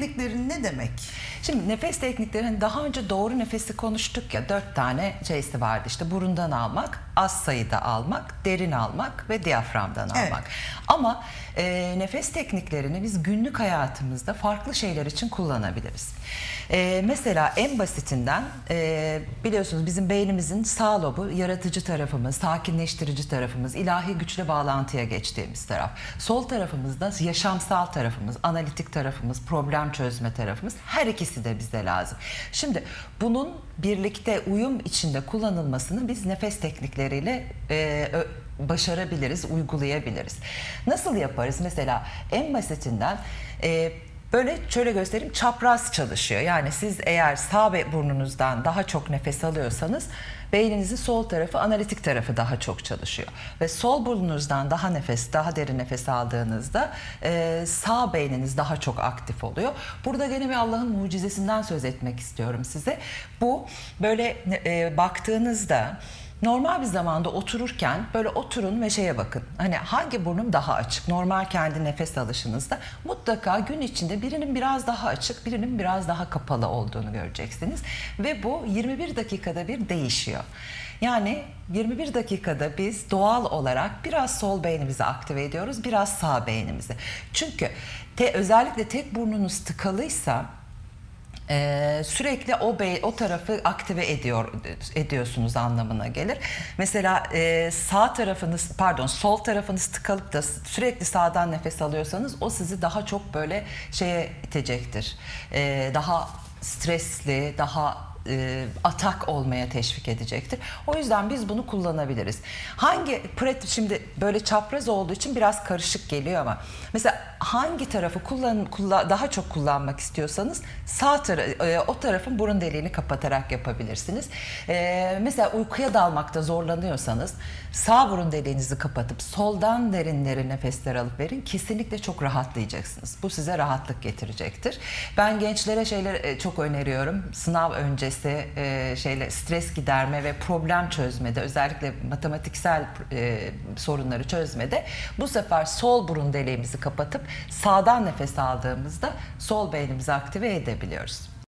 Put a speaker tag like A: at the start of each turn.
A: teknikleri ne demek?
B: Şimdi nefes tekniklerinin daha önce doğru nefesi konuştuk ya dört tane şeysi vardı işte burundan almak, az sayıda almak, derin almak ve diyaframdan
A: Evet.
B: almak. Ama e, nefes tekniklerini biz günlük hayatımızda farklı şeyler için kullanabiliriz. E, mesela en basitinden e, biliyorsunuz bizim beynimizin sağ lobu yaratıcı tarafımız, sakinleştirici tarafımız, ilahi güçle bağlantıya geçtiğimiz taraf. Sol tarafımız da yaşamsal tarafımız, analitik tarafımız, problem çözme tarafımız. Her ikisi de bize lazım. Şimdi bunun birlikte uyum içinde kullanılmasını biz nefes teknikleriyle e, başarabiliriz, uygulayabiliriz. Nasıl yaparız? Mesela en basitinden e, böyle şöyle göstereyim çapraz çalışıyor. Yani siz eğer sağ burnunuzdan daha çok nefes alıyorsanız beyninizin sol tarafı analitik tarafı daha çok çalışıyor. Ve sol burnunuzdan daha nefes, daha derin nefes aldığınızda e, sağ beyniniz daha çok aktif oluyor. Burada gene bir Allah'ın mucizesinden söz etmek istiyorum size. Bu böyle e, baktığınızda Normal bir zamanda otururken böyle oturun ve şeye bakın. Hani hangi burnum daha açık? Normal kendi nefes alışınızda mutlaka gün içinde birinin biraz daha açık, birinin biraz daha kapalı olduğunu göreceksiniz. Ve bu 21 dakikada bir değişiyor. Yani 21 dakikada biz doğal olarak biraz sol beynimizi aktive ediyoruz, biraz sağ beynimizi. Çünkü te, özellikle tek burnunuz tıkalıysa ee, sürekli o bey, o tarafı aktive ediyor ediyorsunuz anlamına gelir. Mesela e, sağ tarafınız pardon sol tarafınız tıkalıp da sürekli sağdan nefes alıyorsanız o sizi daha çok böyle şeye itecektir. Ee, daha stresli, daha e, atak olmaya teşvik edecektir. O yüzden biz bunu kullanabiliriz. Hangi pret şimdi böyle çapraz olduğu için biraz karışık geliyor ama mesela hangi tarafı kullan, kullan daha çok kullanmak istiyorsanız sağ tara e, o tarafın burun deliğini kapatarak yapabilirsiniz. E, mesela uykuya dalmakta zorlanıyorsanız sağ burun deliğinizi kapatıp soldan derin derin nefesler alıp verin. Kesinlikle çok rahatlayacaksınız. Bu size rahatlık getirecektir. Ben gençlere şeyler e, çok öneriyorum. Sınav öncesi e, şeyle stres giderme ve problem çözmede özellikle matematiksel e, sorunları çözmede bu sefer sol burun deliğimizi kapatıp sağdan nefes aldığımızda sol beynimizi aktive edebiliyoruz.